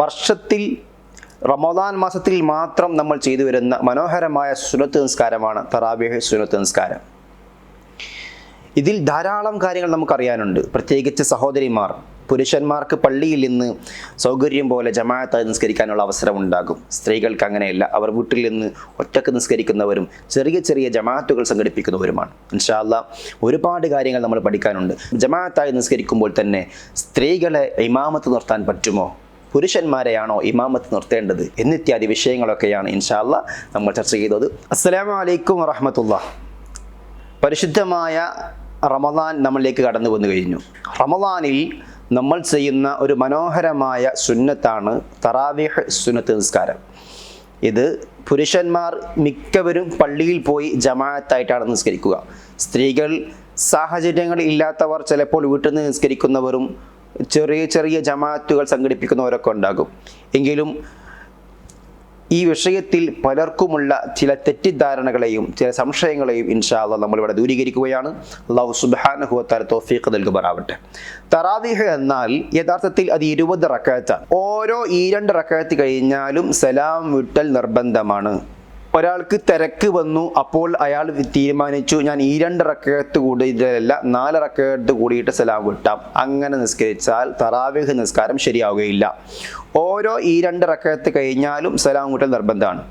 വർഷത്തിൽ റമദാൻ മാസത്തിൽ മാത്രം നമ്മൾ ചെയ്തു വരുന്ന മനോഹരമായ സുനത്ത് നിസ്കാരമാണ് തറാബിഹ് സുനത്ത് നിസ്കാരം. ഇതിൽ ധാരാളം കാര്യങ്ങൾ നമുക്കറിയാനുണ്ട്. പ്രത്യേകിച്ച് സഹോദരിമാർ പുരുഷന്മാർക്ക് പള്ളിയിൽ നിന്ന് സൗകര്യം പോലെ ജമാഅത്തായി നിസ്കരിക്കാനുള്ള അവസരം ഉണ്ടാകും സ്ത്രീകൾക്ക് അങ്ങനെയല്ല അവർ വീട്ടിൽ നിന്ന് ഒറ്റയ്ക്ക് നിസ്കരിക്കുന്നവരും ചെറിയ ചെറിയ ജമാഅത്തുകൾ സംഘടിപ്പിക്കുന്നവരുമാണ്. ഇൻഷാല്ല ഒരുപാട് കാര്യങ്ങൾ നമ്മൾ പഠിക്കാനുണ്ട്. ജമാഅത്തായി നിസ്കരിക്കുമ്പോൾ തന്നെ സ്ത്രീകളെ ഇമാമത്ത് നിർത്താൻ പറ്റുമോ? പുരുഷന്മാരെയാണോ ഇമാമത്ത് നിർത്തേണ്ടത് എന്നിത്യാദി വിഷയങ്ങളൊക്കെയാണ് ഇൻഷാല്ല നമ്മൾ ചർച്ച ചെയ്തത്. അസ്സലാമു അലൈക്കും വറഹമത്തുള്ള. പരിശുദ്ധമായ റമദാൻ നമ്മളിലേക്ക് കടന്നു വന്നു കഴിഞ്ഞു. റമദാനിൽ നമ്മൾ ചെയ്യുന്ന ഒരു മനോഹരമായ സുന്നത്താണ് തറാവിഹ് സുന്നത്ത് നിസ്കാരം. ഇത് പുരുഷന്മാർ മിക്കവരും പള്ളിയിൽ പോയി ജമാഅത്തായിട്ടാണ് നിസ്കരിക്കുക. സ്ത്രീകൾ സാഹചര്യങ്ങൾ ഇല്ലാത്തവർ ചിലപ്പോൾ വീട്ടിൽ നിന്ന് നിസ്കരിക്കുന്നവരും ചെറിയ ചെറിയ ജമാഅത്തുകൾ സംഘടിപ്പിക്കുന്നവരൊക്കെ ഉണ്ടാകും. എങ്കിലും ഈ വിഷയത്തിൽ പലർക്കുമുള്ള ചില തെറ്റിദ്ധാരണകളെയും ചില സംശയങ്ങളെയും ഇൻഷാല്ല നമ്മളിവിടെ ദൂരീകരിക്കുകയാണ്. അള്ളാഹു സുബാനുഹുവത്താല തോഫീഖ് നൽകുമാറാവട്ടെ. തറാവിഹ് എന്നാൽ യഥാർത്ഥത്തിൽ അത് ഇരുപത് റക്കാത്താണ് ഓരോ ഈ രണ്ട് റക്കാത്ത് കഴിഞ്ഞാലും സലാം വിട്ടൽ നിർബന്ധമാണ്. ഒരാൾക്ക് തിരക്ക് വന്നു അപ്പോൾ അയാൾ തീരുമാനിച്ചു ഞാൻ ഈ രണ്ട് റക്കത്ത് കൂടിയിട്ടല്ല നാല് റക്കത്ത് കൂടിയിട്ട് സലാം വിട്ടാം. അങ്ങനെ നിസ്കരിച്ചാൽ തറാവിഹ് നിസ്കാരം ശരിയാവുകയില്ല. ഓരോ ഈ രണ്ട് റക്കത്ത് കഴിഞ്ഞാലും സലാം കൂട്ടൽ നിർബന്ധമാണ്.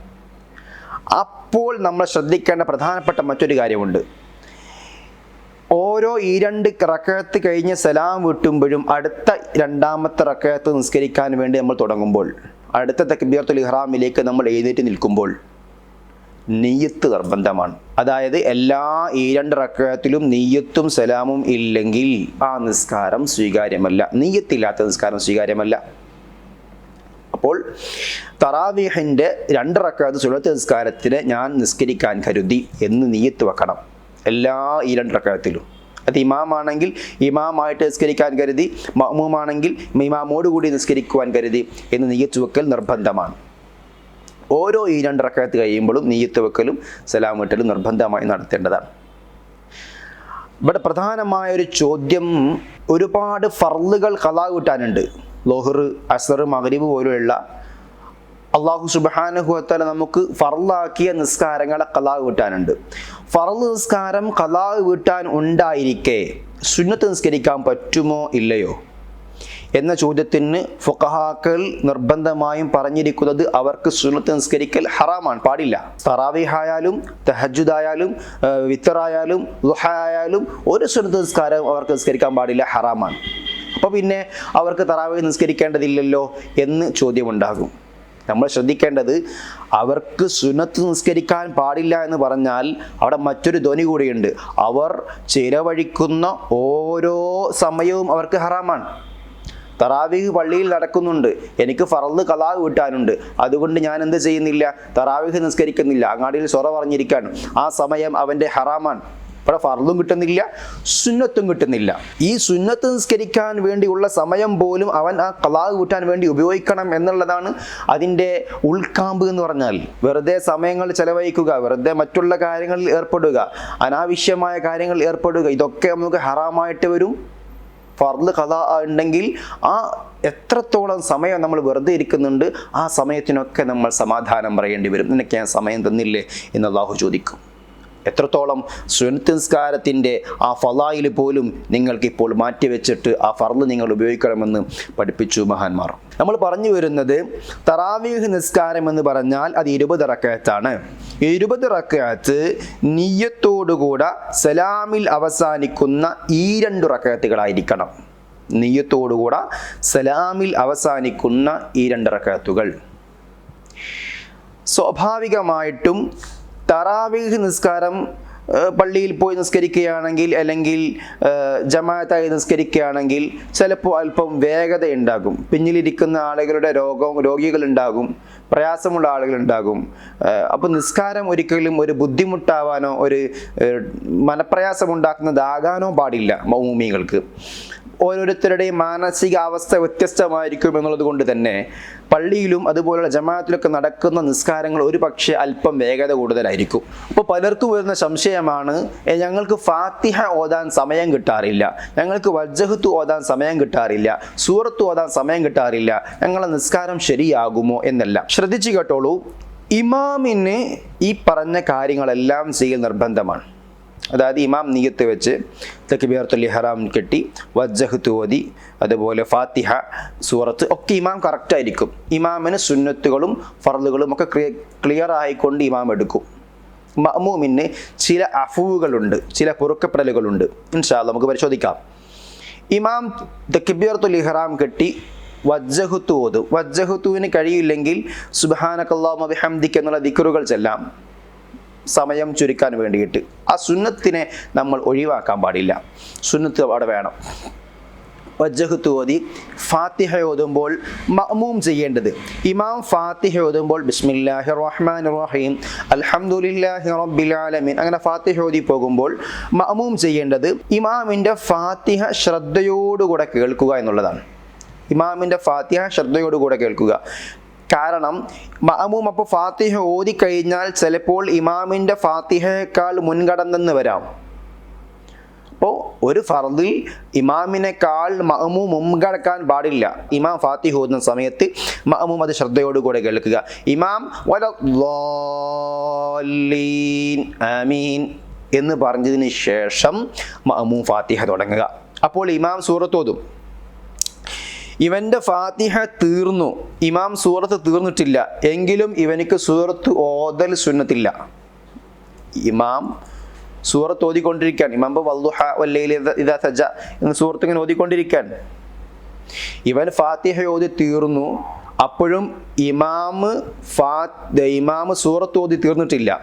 അപ്പോൾ നമ്മൾ ശ്രദ്ധിക്കേണ്ട പ്രധാനപ്പെട്ട മറ്റൊരു കാര്യമുണ്ട്. ഓരോ ഈ രണ്ട് റക്കയത്ത് കഴിഞ്ഞ് സലാം വിട്ടുമ്പോഴും അടുത്ത രണ്ടാമത്തെ റക്കയത്ത് നിസ്കരിക്കാൻ വേണ്ടി നമ്മൾ തുടങ്ങുമ്പോൾ അടുത്ത തക്ബീർത്തുൽ ഇഹ്റാമിലേക്ക് നമ്മൾ എഴുന്നേറ്റ് നിൽക്കുമ്പോൾ നെയ്യത്ത് നിർബന്ധമാണ്. അതായത് എല്ലാ ഈ രണ്ട് റക്കയത്തിലും നെയ്യത്തും സലാമും ഇല്ലെങ്കിൽ ആ നിസ്കാരം സ്വീകാര്യമല്ല. നെയ്യത്തില്ലാത്ത നിസ്കാരം സ്വീകാര്യമല്ല. അപ്പോൾ തറാവീഹിന്റെ രണ്ട് റക്കാത്ത് സുലത്ത് നിസ്കാരത്തിന് ഞാൻ നിസ്കരിക്കാൻ കരുതി എന്ന് നീയത്ത് വെക്കണം. എല്ലാ ഈ രണ്ട് റക്കാത്തിലും. അത് ഇമാമാണെങ്കിൽ ഇമാമായിട്ട് നിസ്കരിക്കാൻ കരുതി മഹ്മൂമാണെങ്കിൽ ഇമാമോട് കൂടി നിസ്കരിക്കുവാൻ കരുതി എന്ന് നീയത്ത് വെക്കൽ നിർബന്ധമാണ്. ഓരോ ഈ രണ്ട് റക്കാത്ത് കഴിയുമ്പോഴും നീയത്ത് വെക്കലും സലാം വെട്ടലും നിർബന്ധമായി നടത്തേണ്ടതാണ്. ഇവിടെ പ്രധാനമായ ഒരു ചോദ്യം ഒരുപാട് ഫർളുകൾ കലാ കൂട്ടാനുണ്ട്. ലോഹർ അസർ മഗ്രിബ് പോലെയുള്ള അള്ളാഹു സുബാനുഹുവത്തല നമുക്ക് ഫർലാക്കിയ നിസ്കാരങ്ങളെ കലാ വീട്ടാനുണ്ട് ഫർൾ നിസ്കാരം കലാ വീട്ടാൻ ഉണ്ടായിരിക്കെ സുന്നത്ത് നിസ്കരിക്കാൻ പറ്റുമോ ഇല്ലയോ? എന്ന ചോദ്യത്തിന് ഫുഖഹാക്കൾ നിർബന്ധമായും പറഞ്ഞിരിക്കുന്നത് അവർക്ക് സുന്നത്ത് നിസ്കരിക്കൽ ഹറാമാണ് പാടില്ല. തറാവിഹായാലും തഹജുദായാലും വിത്തറായാലും ആയാലും ഒരു സുന്നത്ത് നിസ്കാരം അവർക്ക് നിസ്കരിക്കാൻ പാടില്ല ഹറാമാണ്. അപ്പോൾ പിന്നെ അവർക്ക് തറാവി നിസ്കരിക്കേണ്ടതില്ലല്ലോ എന്ന് ചോദ്യമുണ്ടാകും. നമ്മൾ ശ്രദ്ധിക്കേണ്ടത് അവർക്ക് സുനത്ത് നിസ്കരിക്കാൻ പാടില്ല എന്ന് പറഞ്ഞാൽ അവിടെ മറ്റൊരു ധ്വനി കൂടിയുണ്ട്. അവർ ചിലവഴിക്കുന്ന ഓരോ സമയവും അവർക്ക് ഹറാമാണ്. തറാവീഹ് പള്ളിയിൽ നടക്കുന്നുണ്ട്. എനിക്ക് ഫറന്ന് കലാവ് വീട്ടാനുണ്ട് അതുകൊണ്ട് ഞാൻ എന്ത് ചെയ്യുന്നില്ല? തറാവീഹ് നിസ്കരിക്കുന്നില്ല. അങ്ങാടിയിൽ സൊറ പറഞ്ഞിരിക്കാൻ ആ സമയം അവന്റെ ഹറാമാണ്. ഇവിടെ ഫർളും കിട്ടുന്നില്ല സുന്നത്തും കിട്ടുന്നില്ല. ഈ സുന്നത്ത് നിസ്കരിക്കാൻ വേണ്ടിയുള്ള സമയം പോലും അവൻ ആ കലാവ് കൂട്ടാൻ വേണ്ടി ഉപയോഗിക്കണം എന്നുള്ളതാണ് അതിന്റെ ഉൾക്കാമ്പ് എന്ന് പറഞ്ഞാൽ. വെറുതെ സമയങ്ങൾ ചെലവഴിക്കുക വെറുതെ മറ്റുള്ള കാര്യങ്ങളിൽ ഏർപ്പെടുക അനാവശ്യമായ കാര്യങ്ങളിൽ ഏർപ്പെടുക ഇതൊക്കെ നമുക്ക് ഹറാമായിട്ട് വരും. ഫർദ് കഥ ഉണ്ടെങ്കിൽ ആ എത്രത്തോളം സമയം നമ്മൾ വെറുതെ ഇരിക്കുന്നുണ്ട് ആ സമയത്തിനൊക്കെ നമ്മൾ സമാധാനം പറയേണ്ടി വരും. നിനക്ക് ഞാൻ സമയം തന്നില്ലേ? എന്ന് അള്ളാഹു ചോദിക്കും. എത്രത്തോളം സുനത്തിസ്കാരത്തിന്റെ ആ ഫലായിൽ പോലും നിങ്ങൾക്കിപ്പോൾ മാറ്റിവെച്ചിട്ട് ആ ഫർദ് നിങ്ങൾ ഉപയോഗിക്കണമെന്ന് പഠിപ്പിച്ചു മഹാന്മാർ. നമ്മൾ പറഞ്ഞു വരുന്നത് തറാവീഹ് നിസ്കാരം എന്ന് പറഞ്ഞാൽ അത് ഇരുപത് റക്കയത്താണ്. ഇരുപത് റക്കയത്ത് നീയത്തോടുകൂടെ സലാമിൽ അവസാനിക്കുന്ന ഈ രണ്ട് റക്കയത്തുകളായിരിക്കണം. നീയത്തോടുകൂടെ സലാമിൽ അവസാനിക്കുന്ന ഈ രണ്ട് റക്കയത്തുകൾ. സ്വാഭാവികമായിട്ടും തറാവീഹ് നിസ്കാരം പള്ളിയിൽ പോയി നിസ്കരിക്കുകയാണെങ്കിൽ അല്ലെങ്കിൽ ജമാഅത്തായി നിസ്കരിക്കുകയാണെങ്കിൽ ചിലപ്പോൾ അല്പം വേഗത ഉണ്ടാകും പിന്നിലിരിക്കുന്ന ആളുകളുടെ രോഗം രോഗികളുണ്ടാകും പ്രയാസമുള്ള ആളുകളുണ്ടാകും. അപ്പോൾ നിസ്കാരം ഒരിക്കലും ഒരു ബുദ്ധിമുട്ടാവാനോ ഒരു മനപ്രയാസമുണ്ടാക്കുന്നതാകാനോ പാടില്ല മൗമികൾക്ക് ഓരോരുത്തരുടെയും മാനസികാവസ്ഥ വ്യത്യസ്തമായിരിക്കും എന്നുള്ളത് കൊണ്ട് തന്നെ പള്ളിയിലും അതുപോലുള്ള ജമാഅത്തിലൊക്കെ നടക്കുന്ന നിസ്കാരങ്ങൾ ഒരു പക്ഷേ അല്പം വേഗത കൂടുതലായിരിക്കും. അപ്പോൾ പലർക്കും വരുന്ന സംശയമാണ് ഞങ്ങൾക്ക് ഫാത്തിഹ ഓതാൻ സമയം കിട്ടാറില്ല. ഞങ്ങൾക്ക് വജ്ജഹത്ത് ഓതാൻ സമയം കിട്ടാറില്ല. സൂറത്ത് ഓതാൻ സമയം കിട്ടാറില്ല. ഞങ്ങളെ നിസ്കാരം ശരിയാകുമോ എന്നല്ല. ശ്രദ്ധിച്ചു കേട്ടോളൂ ഇമാമിന് ഈ പറഞ്ഞ കാര്യങ്ങളെല്ലാം ചെയ്യൽ നിർബന്ധമാണ്. അതായത് ഇമാം നീയത്ത് വെച്ച് തക്ബീറത്തുൽ ഹറാം കെട്ടി വജ്ജഹ് ഓതി അതുപോലെ ഫാത്തിഹ സൂറത്ത് ഒക്കെ ഇമാം കറക്റ്റ് ആയിരിക്കും. ഇമാമിന് സുന്നത്തുകളും ഫറലുകളും ഒക്കെ ക്ലിയർ ആയിക്കൊണ്ട് ഇമാം എടുക്കും. മഅമൂമിന് ചില അഫുവുകളുണ്ട് ചില പൊറുക്കപ്പെടലുകളുണ്ട്. ഇൻഷാ നമുക്ക് പരിശോധിക്കാം. ഇമാം തക്ബീറത്തുൽ ഇഹ്റാം കെട്ടി വജ്ജഹുത്തു ഓതും വജ്ജഹുത്തുവിന് കഴിയില്ലെങ്കിൽ സുബാനക്കല്ലാമ ബിഹംദിക്ക് എന്നുള്ള ദിക്കറുകൾ ചെല്ലാം. സമയം ചുരുക്കാൻ വേണ്ടിയിട്ട്. ആ സുന്നത്തിനെ നമ്മൾ ഒഴിവാക്കാൻ പാടില്ല. സുന്നത്ത് അവിടെ വേണം. വജ്ജഹത്ത് ഓതി ഫാത്തിഹ ഓതുമ്പോൾ മഅമൂം ചെയ്യേണ്ടത്. ഇമാം ഫാത്തിഹ ഓതുമ്പോൾ ബിസ്മില്ലാഹി റഹ്മാൻ റഹീം അൽഹംദുലില്ലാഹി റബ്ബിൽ ആലമീൻ അങ്ങനെ ഫാത്തിഹ ഓതി പോകുമ്പോൾ മഅമൂം ചെയ്യേണ്ടത് ഇമാമിന്റെ ഫാത്തിഹ ശ്രദ്ധയോടുകൂടെ കേൾക്കുക എന്നുള്ളതാണ്. ഇമാമിന്റെ ഫാത്തിഹ ശ്രദ്ധയോടുകൂടെ കേൾക്കുക. കാരണം മഅമൂം അപ്പോൾ ഫാത്തിഹ ഓതി കഴിഞ്ഞാൽ ചിലപ്പോൾ ഇമാമിന്റെ ഫാത്തിഹയേക്കാൾ മുൻകടന്നെന്ന് വരാം. അപ്പോൾ ഒരു ഫർദിൽ ഇമാമിനേക്കാൾ മഅമൂം മുൻകടക്കാൻ പാടില്ല. ഇമാം ഫാത്തിഹ ഓതുന്ന സമയത്ത് മഅമൂം അത് ശ്രദ്ധയോടുകൂടെ കേൾക്കുക. ഇമാം അമീൻ എന്ന് പറഞ്ഞതിന് ശേഷം മഅമൂം ഫാത്തിഹ തുടങ്ങുക. അപ്പോൾ ഇമാം സൂറത്തോതും ഇവന്റെ ഫാത്തിഹ തീർന്നു. ഇമാം സൂറത്ത് തീർന്നിട്ടില്ല. എങ്കിലും ഇവനിക്ക് സൂറത്ത് ഓതൽ സുന്നത്തില്ല. ഇമാം സൂറത്ത് ഓതിക്കൊണ്ടിരിക്കാൻ. ഇമാം വല്ലുഹ വല്ലയിൽ ഇതാ സജ എന്ന സൂറത്ത് ഇങ്ങനെ ഓതിക്കൊണ്ടിരിക്കാൻ. ഇവൻ ഫാത്തിഹ ഓതി തീർന്നു. അപ്പോഴും ഇമാമ് ഫാ ഇമാമ് സൂറത്ത് ഓതി തീർന്നിട്ടില്ല.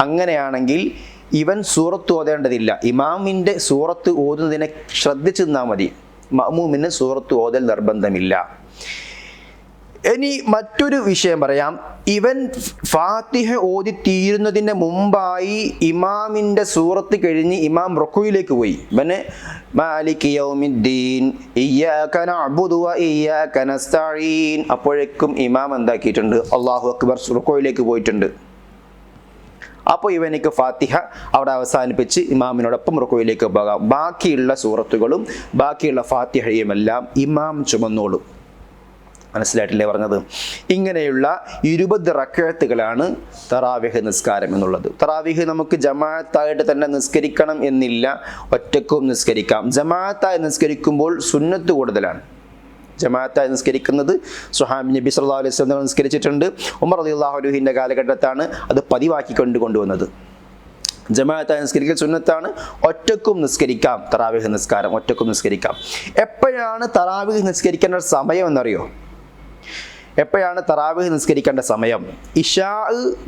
അങ്ങനെയാണെങ്കിൽ ഇവൻ സൂറത്ത് ഓതേണ്ടതില്ല. ഇമാമിന്റെ സൂറത്ത് ഓതുന്നതിനെ ശ്രദ്ധിച്ചു നിന്നാൽ മതി. മഅമൂമിന് സൂറത്ത് ഓതൽ നിർബന്ധമില്ല. ഇനി മറ്റൊരു വിഷയം പറയാം. ഇവൻ ഫാത്തിഹ ഓതി തീരുന്നതിന് മുമ്പായി ഇമാമിന്റെ സൂറത്ത് കഴിഞ്ഞ് ഇമാം റുക്കുയിലേക്ക് പോയി. ഇവന് അപ്പോഴേക്കും ഇമാം എന്താക്കിയിട്ടുണ്ട്? അള്ളാഹു അക്ബർ റുക്കുയിലേക്ക് പോയിട്ടുണ്ട്. അപ്പോൾ ഇവനിക്ക് ഫാത്തിഹ അവിടെ അവസാനിപ്പിച്ച് ഇമാമിനോടൊപ്പം റുക്കുവിലേക്ക് പോകാം. ബാക്കിയുള്ള സൂറത്തുകളും ബാക്കിയുള്ള ഫാത്തിഹയുമെല്ലാം ഇമാം ചുമന്നോളും. മനസ്സിലായിട്ടില്ലേ പറഞ്ഞത്? ഇങ്ങനെയുള്ള ഇരുപത് റക്കഴത്തുകളാണ് തറാവിഹ് നിസ്കാരം എന്നുള്ളത്. തറാവിഹ് നമുക്ക് ജമാഅത്തായിട്ട് തന്നെ നിസ്കരിക്കണം എന്നില്ല. ഒറ്റക്കും നിസ്കരിക്കാം. ജമാഅത്തായി നിസ്കരിക്കുമ്പോൾ സുന്നത്ത് കൂടുതലാണ്. ജമാഅത്തായി നിസ്കരിക്കുന്നത്. സുഹാബ് നബി സല്ലാ അലൈഹി സ്വലം നിസ്കരിച്ചിട്ടുണ്ട്. ഉമർ അലി അള്ളാഹുലുഹിന്റെ കാലഘട്ടത്താണ് അത് പതിവാക്കി കൊണ്ട് കൊണ്ടുവന്നത് ജമാഅത്തായി നിസ്കരിക്കൽ സുന്നത്താണ് ഒറ്റക്കും നിസ്കരിക്കാം തറാവിഹ് നിസ്കാരം ഒറ്റക്കും നിസ്കരിക്കാം. എപ്പോഴാണ് തറാവിഹ് നിസ്കരിക്കേണ്ട സമയം എന്നറിയോ? എപ്പോഴാണ് തറാവിഹ് നിസ്കരിക്കേണ്ട സമയം? ഇഷാ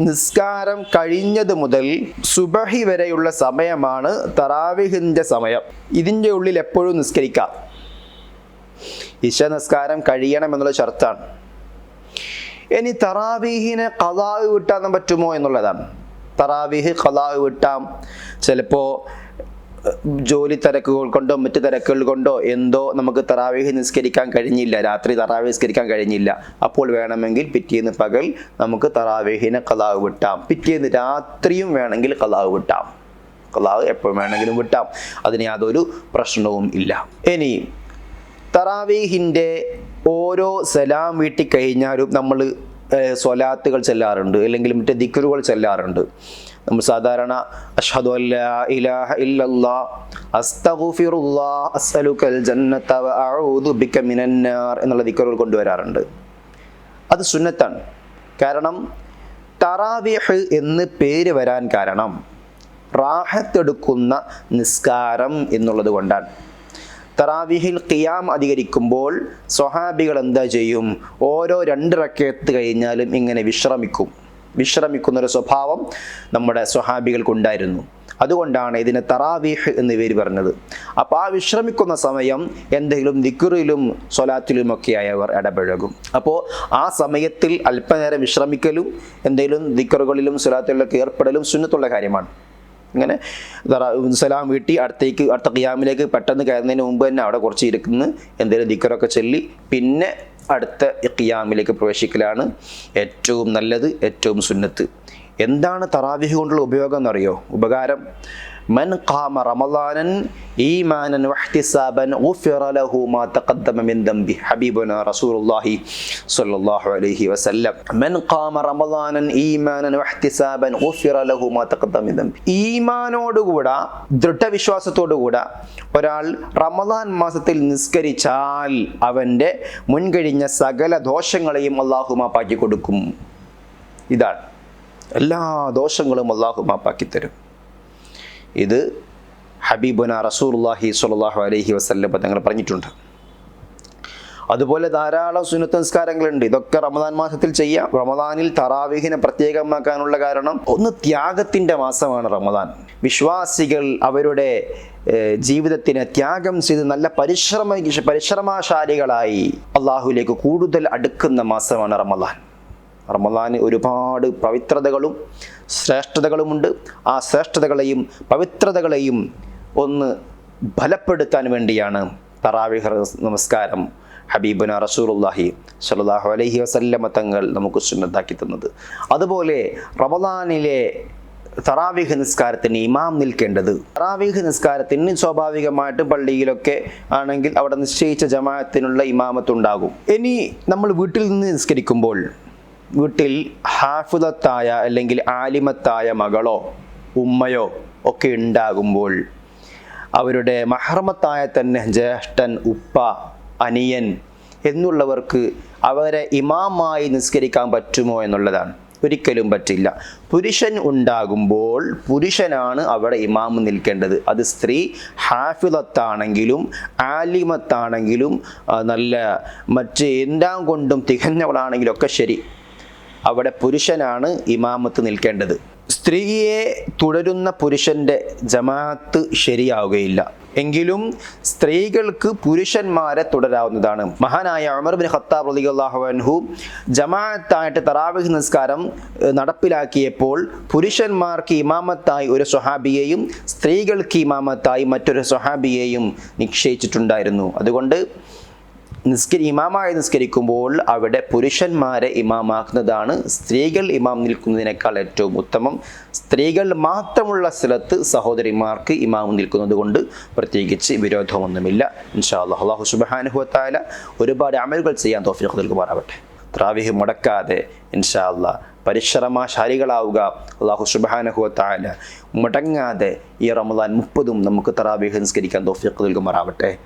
നിസ്കാരം കഴിഞ്ഞത് മുതൽ സുബഹി വരെയുള്ള സമയമാണ് തറാവിഹിന്റെ സമയം. ഇതിന്റെ ഉള്ളിൽ എപ്പോഴും നിസ്കരിക്കാം. ഇശ നിസ്കാരം കഴിയണം എന്നുള്ള ഷർത്താണ്. ഇനി തറാവീഹിന് കലാവ് വിട്ടാൻ പറ്റുമോ എന്നുള്ളതാണ്. തറാവീഹ് കലാവ് വിട്ടാം. ചിലപ്പോൾ ജോലി തിരക്കുകൾ കൊണ്ടോ മറ്റ് തിരക്കുകൾ കൊണ്ടോ എന്തോ നമുക്ക് തറാവീഹ് നിസ്കരിക്കാൻ കഴിഞ്ഞില്ല. രാത്രി തറാവീഹ് നിസ്കരിക്കാൻ കഴിഞ്ഞില്ല. അപ്പോൾ വേണമെങ്കിൽ പിറ്റേന്ന് പകൽ നമുക്ക് തറാവീഹിനെ കലാവ് വിട്ടാം. പിറ്റേന്ന് രാത്രിയും വേണമെങ്കിൽ കലാവ് വിട്ടാം. കലാവ് എപ്പോൾ വേണമെങ്കിലും വിട്ടാം. അതിന് യാതൊരു പ്രശ്നവും ഇല്ല. ഇനി തറാവീഹിന്റെ ഓരോ സലാം വീട്ടി കഴിഞ്ഞാലും നമ്മൾ സ്വലാത്തുകൾ ചെല്ലാറുണ്ട് അല്ലെങ്കിൽ മറ്റേ ദിക്കറുകൾ ചെല്ലാറുണ്ട്. നമ്മൾ സാധാരണ അഷ്ഹദു ജന്നത ബിക എന്നുള്ള ദിക്കറുകൾ കൊണ്ടുവരാറുണ്ട്. അത് സുന്നത്താണ്. കാരണം തറാവിഹ് എന്ന് പേര് വരാൻ കാരണം റാഹത്തെടുക്കുന്ന നിസ്കാരം എന്നുള്ളത് കൊണ്ടാണ്. തറാവിഹിൽ ഖിയാം അധികരിക്കുമ്പോൾ സ്വഹാബികൾ എന്താ ചെയ്യും? ഓരോ രണ്ട് റക്കയത്ത് കഴിഞ്ഞാലും ഇങ്ങനെ വിശ്രമിക്കും. വിശ്രമിക്കുന്ന ഒരു സ്വഭാവം നമ്മുടെ സ്വഹാബികൾക്കുണ്ടായിരുന്നു. അതുകൊണ്ടാണ് ഇതിനെ തറാവീഹ് എന്ന് പേര് പറഞ്ഞത്. അപ്പോൾ ആ വിശ്രമിക്കുന്ന സമയം എന്തെങ്കിലും ദിക്കുറിലും സ്വലാത്തിലുമൊക്കെയായി ആയവർ ഇടപഴകും. അപ്പോൾ ആ സമയത്തിൽ അല്പനേരം വിശ്രമിക്കലും എന്തെങ്കിലും ദിക്കറുകളിലും സ്വലാത്തിലൊക്കെ ഏർപ്പെടലും സുന്നത്തുള്ള കാര്യമാണ്. ഇങ്ങനെ സലാം വീട്ടി അടുത്തേക്ക് അടുത്ത ഖിയാമിലേക്ക് പെട്ടെന്ന് കയറുന്നതിന് മുമ്പ് തന്നെ അവിടെ കുറച്ച് ഇരിക്കുന്ന എന്തെങ്കിലും ദിക്കറൊക്കെ ചൊല്ലി പിന്നെ അടുത്ത ഖിയാമിലേക്ക് പ്രവേശിക്കലാണ് ഏറ്റവും നല്ലത് ഏറ്റവും സുന്നത്ത്. എന്താണ് തറാവിഹ് കൊണ്ടുള്ള ഉപയോഗം എന്നറിയോ? ഉപകാരം? മൻ ഖാമ റമളാനൻ ഈമാനൻ വഹ്തിസാബൻ ഗുഫിറ ലഹു മാ തഖദ്ദമ മിൻ ദംബി റസൂലുള്ളാഹി സ്വല്ലല്ലാഹു അലൈഹി വസല്ലം മൻ ഖാമ ഈമാനൻ വഹ്തിസാബൻ ഗുഫിറ ലഹു മാ തഖദ്ദമ മിൻ ദംബി ദൃഢവിശ്വാസത്തോടുകൂടെ ഒരാൾ റമദാൻ മാസത്തിൽ നിസ്കരിച്ചാൽ അവന്റെ മുൻകഴിഞ്ഞ സകല ദോഷങ്ങളെയും അള്ളാഹു മാപ്പാക്കി കൊടുക്കും. ഇതാണ് എല്ലാ ദോഷങ്ങളും അള്ളാഹു മാപ്പാക്കി തരും. ഇത് ഹബീബുന റസൂലുള്ളാഹി സ്വല്ലല്ലാഹു അലഹി വസല്ലം തങ്ങൾ പറഞ്ഞിട്ടുണ്ട്. അതുപോലെ ധാരാളം സുനത്ത് സംസ്കാരങ്ങളുണ്ട് ഇതൊക്കെ റമദാൻ മാസത്തിൽ ചെയ്യാം. റമദാനിൽ തറാവിഹിനെ പ്രത്യേകമാക്കാനുള്ള കാരണം ഒന്ന് ത്യാഗത്തിന്റെ മാസമാണ് റമദാൻ. വിശ്വാസികൾ അവരുടെ ജീവിതത്തിന് ത്യാഗം ചെയ്ത് നല്ല പരിശ്രമ പരിശ്രമശാലികളായി അള്ളാഹുലേക്ക് കൂടുതൽ അടുക്കുന്ന മാസമാണ് റമദാൻ. റമദാന് ഒരുപാട് പവിത്രതകളും ശ്രേഷ്ഠതകളുമുണ്ട്. ആ ശ്രേഷ്ഠതകളെയും പവിത്രതകളെയും ഒന്ന് ബലപ്പെടുത്താൻ വേണ്ടിയാണ് തറാവിഹ് നമസ്കാരം. ഹബീബുന റസൂലുള്ളാഹി സലാഹു അലഹി വസല്ലമ തങ്ങൾ നമുക്ക് സുന്നത്താക്കി തന്നത്. അതുപോലെ റമദാനിലെ തറാവിഹ് നിസ്കാരത്തിന് ഇമാം നിൽക്കേണ്ടത്. തറാവിഹ് നിസ്കാരത്തിന് സ്വാഭാവികമായിട്ട് പള്ളിയിലൊക്കെ ആണെങ്കിൽ അവിടെ നിശ്ചയിച്ച ജമാഅത്തിനുള്ള ഇമാമത്തുണ്ടാകും. ഇനി നമ്മൾ വീട്ടിൽ നിന്ന് നിസ്കരിക്കുമ്പോൾ വീട്ടിൽ ഹാഫുദത്തായ അല്ലെങ്കിൽ ആലിമത്തായ മകളോ ഉമ്മയോ ഒക്കെ ഉണ്ടാകുമ്പോൾ അവരുടെ മഹർമത്തായ തന്നെ ജ്യേഷ്ഠൻ ഉപ്പ അനിയൻ എന്നുള്ളവർക്ക് അവരെ ഇമാമായി നിസ്കരിക്കാൻ പറ്റുമോ എന്നുള്ളതാണ്. ഒരിക്കലും പറ്റില്ല. പുരുഷൻ ഉണ്ടാകുമ്പോൾ പുരുഷനാണ് അവിടെ ഇമാമ് നിൽക്കേണ്ടത്. അത് സ്ത്രീ ഹാഫിദത്താണെങ്കിലും ആലിമത്താണെങ്കിലും നല്ല മറ്റ് എല്ലാം കൊണ്ടും തികഞ്ഞവളാണെങ്കിലും ഒക്കെ ശരി. അവിടെ പുരുഷനാണ് ഇമാമത്ത് നിൽക്കേണ്ടത്. സ്ത്രീയെ തുടരുന്ന പുരുഷന്റെ ജമാഅത്ത് ശരിയാവുകയില്ല. എങ്കിലും സ്ത്രീകൾക്ക് പുരുഷന്മാരെ തുടരാവുന്നതാണ്. മഹാനായ അമർ ബിൻ ഖത്താബ് റളിയല്ലാഹു അൻഹു ജമാഅത്തായിട്ട് തറാവിഹ് നിസ്കാരം നടപ്പിലാക്കിയപ്പോൾ പുരുഷന്മാർക്ക് ഇമാമത്തായി ഒരു സ്വഹാബിയെയും സ്ത്രീകൾക്ക് ഇമാമത്തായി മറ്റൊരു സ്വഹാബിയെയും നിശ്ചയിച്ചിട്ടുണ്ടായിരുന്നു. അതുകൊണ്ട് നിസ്കരി ഇമാമായി നിസ്കരിക്കുമ്പോൾ അവിടെ പുരുഷന്മാരെ ഇമാമാക്കുന്നതാണ്. സ്ത്രീകൾ ഇമാം നിൽക്കുന്നതിനേക്കാൾ ഏറ്റവും ഉത്തമം. സ്ത്രീകൾ മാത്രമുള്ള സ്ഥലത്ത് സഹോദരിമാർക്ക് ഇമാം നിൽക്കുന്നത് കൊണ്ട് പ്രത്യേകിച്ച് വിരോധമൊന്നുമില്ല. ഇൻഷാ അല്ലാഹ് അള്ളാഹു സുബാനുഹത്താല ഒരുപാട് അമലുകൾ ചെയ്യാൻ തോഫിക്ക് നൽകുമാറാവട്ടെ. ത്രാവിഹ് മുടക്കാതെ ഇൻഷാ അല്ലാ പരിശ്രമശാലികളാവുക. അള്ളാഹു സുബാനുഹത്താല മുടങ്ങാതെ ഈ റമദാൻ മുപ്പതും നമുക്ക് തറാവിഹ് നിസ്കരിക്കാൻ തോഫിക്ക് നൽകുമാറാവട്ടെ.